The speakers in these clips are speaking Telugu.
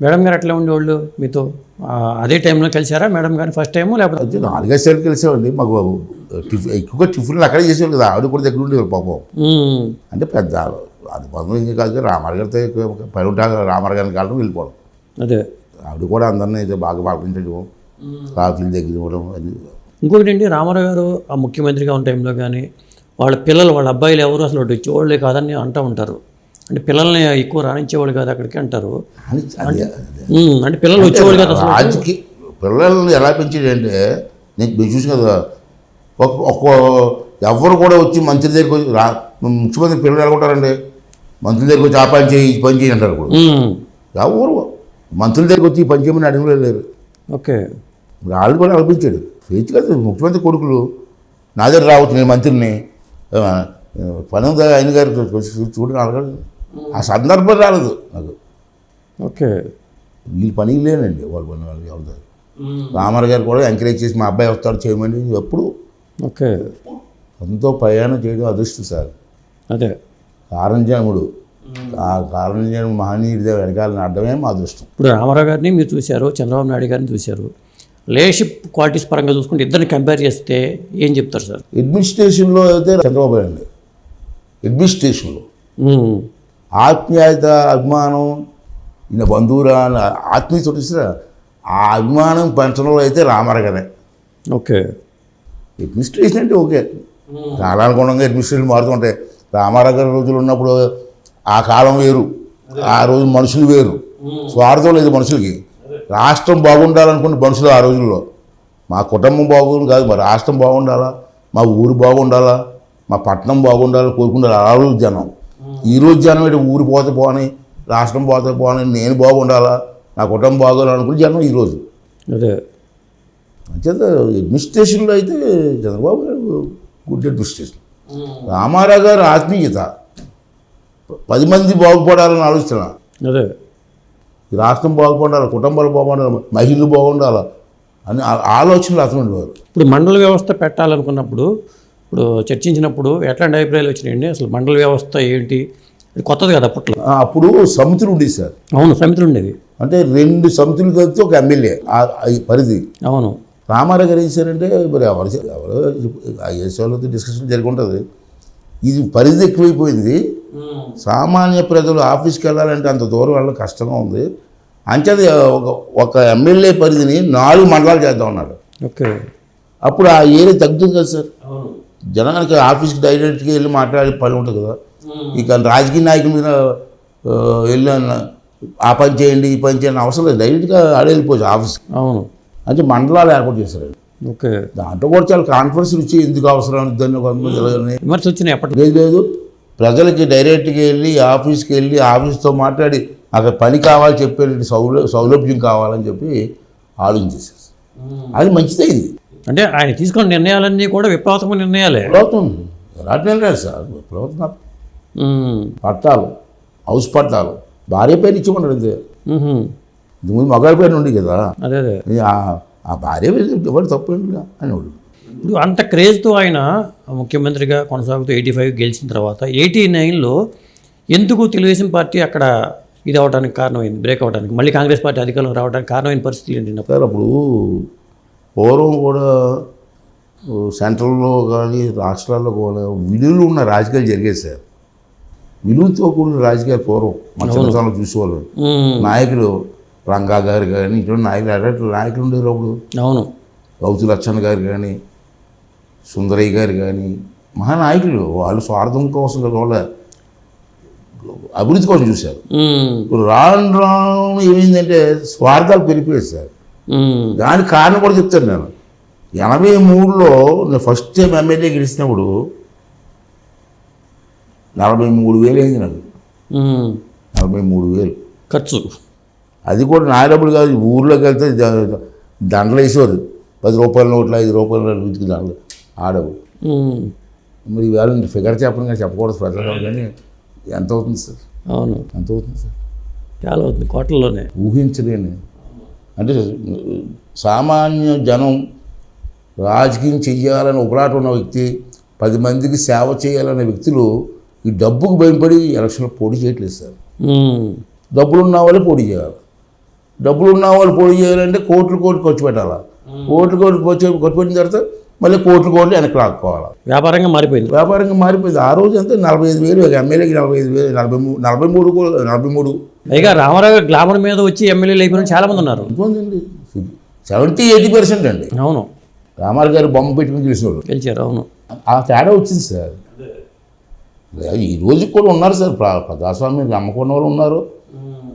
మేడం గారు ఎట్లా ఉండేవాళ్ళు? మీతో అదే టైంలో కలిసారా మేడం గారిని ఫస్ట్ టైము లేకపోతే? నాలుగైదు సార్లు కలిసేవాడి మాకు టిఫిన్ ఎక్కువగా టిఫిన్లు అక్కడే చేసేవాళ్ళు కదా. ఆవిడ కూడా దగ్గర ఉండేవారు పాపం. అంటే పెద్ద అది బంధువు ఇంకా కాదు కానీ రామారావు గారితో పని ఉంటా రామారావు గారిని కావడం వెళ్ళిపోవడం. అదే. ఆవిడ కూడా అందరినీ అయితే బాగా పలకరించడం కాఫీలు దగ్గర ఇవ్వడం అన్నీ. ఇంకొకటి ఏంటి? రామారావు గారు ఆ ముఖ్యమంత్రిగా ఉన్న టైంలో కానీ వాళ్ళ పిల్లలు వాళ్ళ అబ్బాయిలు ఎవరు అసలు వచ్చేవాళ్ళే కాదని అంటూ ఉంటారు. అంటే పిల్లల్ని ఎక్కువ రాణించేవాళ్ళు కాదు అక్కడికి అంటారు. అంటే పిల్లలు వచ్చేవాళ్ళు కాదు అసలు. రాజుకి పిల్లల్ని ఎలా పెంచాడంటే నేను మీరు చూసి కదా ఒక ఒక్క ఎవరు కూడా వచ్చి మంత్రి దగ్గరికి వచ్చి రా ముఖ్యమంత్రి పిల్లలు ఎలా ఉంటారండి? మంత్రి దగ్గరికి వచ్చి ఆ పని చేయి ఈ పని చేయి అంటారు ఇప్పుడు ఎవరు? మంత్రుల దగ్గరికి వచ్చి ఈ పని చేయమని అడిగిన లేరు. ఓకే. వాళ్ళు కూడా అనిపించాడు ఫేచ్ కదా ముఖ్యమంత్రి కొడుకులు. నా దగ్గర రావచ్చు నేను మంత్రిని. పని ఉందా? ఆయన గారు చూడని అడగడు ఆ సందర్భం రాలేదు నాకు. ఓకే. వీళ్ళు పని లేనండి వాళ్ళు పని వాళ్ళు ఎవరు రామారావు గారు కూడా ఎంకరేజ్ చేసి మా అబ్బాయి వస్తాడు చేయమని ఎప్పుడు ఓకే. ఎంతో ప్రయాణం చేయడం అదృష్టం సార్. అదే. కారణజనముడు ఆ కారణజనముడు మహనీయుడి వెనకాలని అడ్డమే మా అదృష్టం. ఇప్పుడు రామారావు గారిని మీరు చూశారు చంద్రబాబు నాయుడు గారిని చూశారు. లేషిప్ క్వాలిటీస్ పరంగా చూసుకుంటే ఇద్దరిని కంపేర్ చేస్తే ఏం చెప్తారు సార్? అడ్మినిస్ట్రేషన్లో అయితే చంద్రబాబు అండి. అడ్మినిస్ట్రేషన్లో. ఆత్మీయత అభిమానం ఈయన బంధువురా అని ఆత్మీయత చూసినా ఆ అభిమానం పెంచడంలో అయితే రామారావు గారే ఓకే. అడ్మినిస్ట్రేషన్ అంటే ఓకే. కాలానుగుణంగా అడ్మినిస్ట్రేషన్ మారుతుంటాయి రామారావు గారి రోజులు ఉన్నప్పుడు ఆ కాలం వేరు. ఆ రోజు మనుషులు వేరు. స్వార్థం లేదు మనుషులకి. రాష్ట్రం బాగుండాలనుకున్న మనుషులు ఆ రోజుల్లో. మా కుటుంబం బాగుంది కాదు మా రాష్ట్రం బాగుండాలా? మా ఊరు బాగుండాలా? మా పట్టణం బాగుండాలి? కోరుకుండాలి? ఆ రోజు జనం. ఈ రోజు జనం ఏంటి ఊరు పోతే పోని రాష్ట్రం పోతే పోని నేను బాగుండాలా? నా కుటుంబం బాగోవాలనుకుని జనం ఈరోజు అదే. అంచేత అడ్మినిస్ట్రేషన్లో అయితే చంద్రబాబు గారు గుడ్ అడ్మినిస్ట్రేషన్ రామారావు గారు ఆత్మీయత. పది మంది బాగుపడాలని ఆలోచన. అదే. రాష్ట్రం బాగుపడాలి? కుటుంబాలు బాగుపడాలి? మహిళలు బాగుండాలి? అని ఆలోచనలు అతను ఉండేవారు. ఇప్పుడు మండల వ్యవస్థ పెట్టాలనుకున్నప్పుడు ఇప్పుడు చర్చించినప్పుడు ఎట్లాంటి అభిప్రాయాలు వచ్చినాయండి? అసలు మండల వ్యవస్థ ఏంటి? కొత్తది కదా అప్పట్లో. అప్పుడు సమితులు ఉండేది సార్. అవును సమితులు ఉండేది. అంటే రెండు సమితులు కలిసి ఒక ఎమ్మెల్యే. పరిధి. అవును. రామారావు గారు ఏం చేశారంటే మరి ఎవరు ఎవరో ఐఎస్ వాళ్ళతో డిస్కషన్ జరిగి ఉంటుంది ఇది పరిధి ఎక్కువైపోయింది. సామాన్య ప్రజలు ఆఫీస్కి వెళ్ళాలంటే అంత దూరం వెళ్ళడం కష్టంగా ఉంది. అంచేత ఒక ఒక ఎమ్మెల్యే పరిధిని నాలుగు మండలాలు చేద్దాం అన్నాడు. ఓకే. అప్పుడు ఆ ఏరియా తగ్గుతుంది కదా సార్. జనానికి ఆఫీస్కి డైరెక్ట్గా వెళ్ళి మాట్లాడే పని ఉంటుంది కదా. ఇక రాజకీయ నాయకుల మీద వెళ్ళి ఆ పని చేయండి ఈ పని చేయండి అవసరం లేదు. డైరెక్ట్గా ఆడ వెళ్ళిపోవచ్చు ఆఫీస్కి. అవును. అంటే మండలాలు ఏర్పాటు చేశారండి ఓకే. దాంట్లో కూడా చాలా కాన్ఫరెన్స్ ఇచ్చి ఎందుకు అవసరం దాన్ని. విమర్శ వచ్చినాయి అప్పట్లో. లేదు లేదు. ప్రజలకి డైరెక్ట్గా వెళ్ళి ఆఫీస్కి వెళ్ళి ఆఫీస్తో మాట్లాడి అక్కడ పని కావాలి చెప్పే సౌల సౌలభ్యం కావాలని చెప్పి ఆలోచించేసారు అది మంచిదైంది. అంటే ఆయన తీసుకున్న నిర్ణయాలన్నీ కూడా విప్లవాత్మక నిర్ణయాలే. ప్రభుత్వం లేదు సార్ ప్రభుత్వం పట్టాలు హౌస్ పట్టాలు. భార్య పేరు ఇచ్చుకున్నాడు అంతే. ఇంతకుముందు మగాడి పేరు ఉండి కదా. అదే అదే. ఆ- భార్య పేరు ఎవరు తప్పు అనేవాడు. ఇప్పుడు అంత క్రేజ్తో ఆయన ముఖ్యమంత్రిగా కొనసాగుతూ ఎయిటీ ఫైవ్ గెలిచిన తర్వాత ఎయిటీ నైన్లో ఎందుకు తెలుగుదేశం పార్టీ అక్కడ ఇది అవడానికి కారణమైంది బ్రేక్ అవడానికి మళ్ళీ కాంగ్రెస్ పార్టీ అధికారంలో రావడానికి కారణమైన పరిస్థితి ఏంటి? అప్పుడు పూర్వం కూడా సెంట్రల్లో కానీ రాష్ట్రాల్లో కూడా విలువలు ఉన్న రాజకీయాలు జరిగేది సార్. విలువతో కూడిన రాజకీయాలు పూర్వం. మన చిన్నతనంలో చూసేవాళ్ళు. నాయకులు రంగా గారు కానీ ఇటువంటి నాయకులు అటువంటి నాయకులు ఉండేవారు అప్పుడు. అవును. రౌతు లచ్చన్ గారు కానీ సుందరయ్య గారు కానీ మహానాయకులు వాళ్ళు స్వార్థం కోసం వాళ్ళ అభివృద్ధి కోసం చూశారు. రాను రాను ఏమైందంటే స్వార్థాలు పెరిగిపోయాయి సార్. దానికి కారణం కూడా చెప్తాను నేను. ఎనభై మూడులో నేను ఫస్ట్ టైం ఎమ్మెల్యే గెలిచినప్పుడు నలభై మూడు వేలు అయింది నాకు. నలభై మూడు వేలు. ఖర్చు. అది కూడా నా డబ్బులు కాదు ఊర్లోకి వెళ్తే దండలు వేసేవారు. పది రూపాయల నోట్లు ఐదు రూపాయల నోట్లు వీటికి దండలు ఆ డబ్బు. ఉమ్, మరి నేను ఫిగర్ చెప్పను కానీ చెప్పకూడదు ప్రజలు కానీ ఎంత అవుతుంది సార్? అవును. ఎంత అవుతుంది సార్? చాలా అవుతుంది కోటల్లోనే. ఊహించలేని అంటే సామాన్య జనం రాజకీయం చెయ్యాలని ఒకలాట ఉన్న వ్యక్తి పది మందికి సేవ చేయాలనే వ్యక్తులు ఈ డబ్బుకు భయపడి ఎలక్షన్లో పోటీ చేయట్లేదు సార్. డబ్బులు ఉన్న వాళ్ళే పోటీ చేయాలి. డబ్బులు ఉన్న వాళ్ళు పోటీ చేయాలంటే కోట్లు కోట్లు ఖర్చు పెట్టాలా? కోట్లు కోట్లు ఖర్చు ఖర్చు పెట్టిన తర్వాత మళ్ళీ కోట్లు కోట్లు వెనక్కి లాక్కోవాలి. వ్యాపారంగా మారిపోయింది. వ్యాపారంగా మారిపోయింది. ఆ రోజు అంతా నలభై ఐదు వేలు ఎమ్మెల్యేకి నలభై ఐదు వేలు నలభై మూడు నలభై మూడు నలభై మూడు. పైగా రామారావు గ్లామర్ మీద వచ్చి ఎమ్మెల్యేలు అయిపోయిన చాలా మంది ఉన్నారు. ఎంతమంది సెవెంటీ ఎయిటీ పర్సెంట్ అండి. అవును. రామారావు గారు బొమ్మ పెట్టుకుని గెలిచిన వాళ్ళు గెలిచారు అవును. ఆ తేడా వచ్చింది సార్. ఈ రోజుకి కూడా ఉన్నారు సార్. ప్ర- ప్రజాస్వామ్యం నమ్మకున్న వాళ్ళు ఉన్నారు.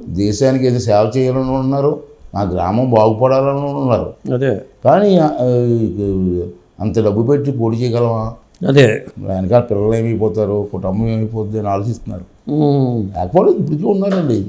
దేశానికి ఏదో సేవ చేయాలని ఉన్నారు. నా గ్రామం బాగుపడాలని ఉన్నారు. అదే. కానీ అంత డబ్బు పెట్టి పోటీ చేయగలమా? అదే. వెనకాల పిల్లలు ఏమైపోతారు? కుటుంబం ఏమైపోతుంది అని ఆలోచిస్తున్నారు. లేకపోతే ఇప్పటికీ ఉన్నారండి.